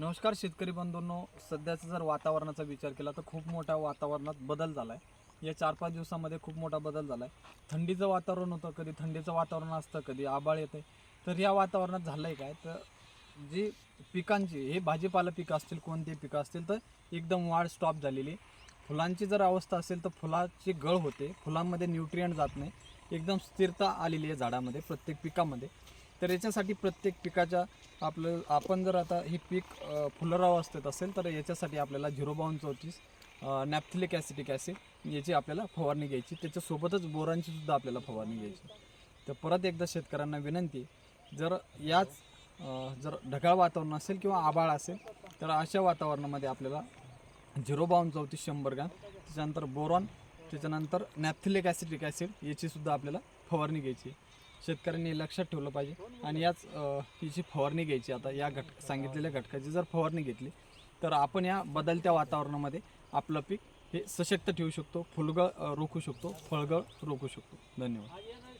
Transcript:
नमस्कार शेतकरी बंधूंनो सध्याचा जर वातावरणाचा विचार केला तर खूप मोठ्या वातावरणात बदल झाला आहे या चार पाच दिवसामध्ये खूप मोठा बदल झाला आहे थंडीचं वातावरण होतं कधी थंडीचं वातावरण असतं कधी आबाळ येतं तर या वातावरणात झालं आहे काय? तर जी पिकांची हे भाजीपाला पिकं असतील कोणती पिकं असतील तर एकदम वाढ स्टॉप झालेली. फुलांची जर अवस्था असेल तर फुलाची गळ होते. फुलांमध्ये न्यूट्रियंट जात नाही. एकदम स्थिरता आलेली आहे झाडामध्ये प्रत्येक पिकामध्ये. तर याच्यासाठी प्रत्येक पिकाच्या आपलं आपण जर आता हे पीक अ, फुलराव असेल तर याच्यासाठी आपल्याला झिरो बावन चौतीस नॅप्थिलिक ॲसिटिक ॲसिड याची आपल्याला फवारणी घ्यायची. त्याच्यासोबतच बोरांची सुद्धा आपल्याला फवारणी घ्यायची. तर परत एकदा शेतकऱ्यांना विनंती जर याच जर ढगाळ वातावरण असेल किंवा आभाळ असेल तर अशा वातावरणामध्ये आपल्याला झिरो बावन चौतीस शंभर ग्रॅम. त्याच्यानंतर बोरॉन त्याच्यानंतर नॅपथिलिक ॲसिटिक ॲसिड याची सुद्धा आपल्याला फवारणी घ्यायची. शेतकऱ्यांनी लक्षात ठेवलं पाहिजे. आणि याच अ, हिची फवारणी घ्यायची आता या घट सांगितलेल्या घटकाची जर फवारणी घेतली तर आपण या बदलत्या वातावरणामध्ये आपलं पीक हे सशक्त ठेवू शकतो फुलगळ रोखू शकतो फळगळ रोखू शकतो. धन्यवाद.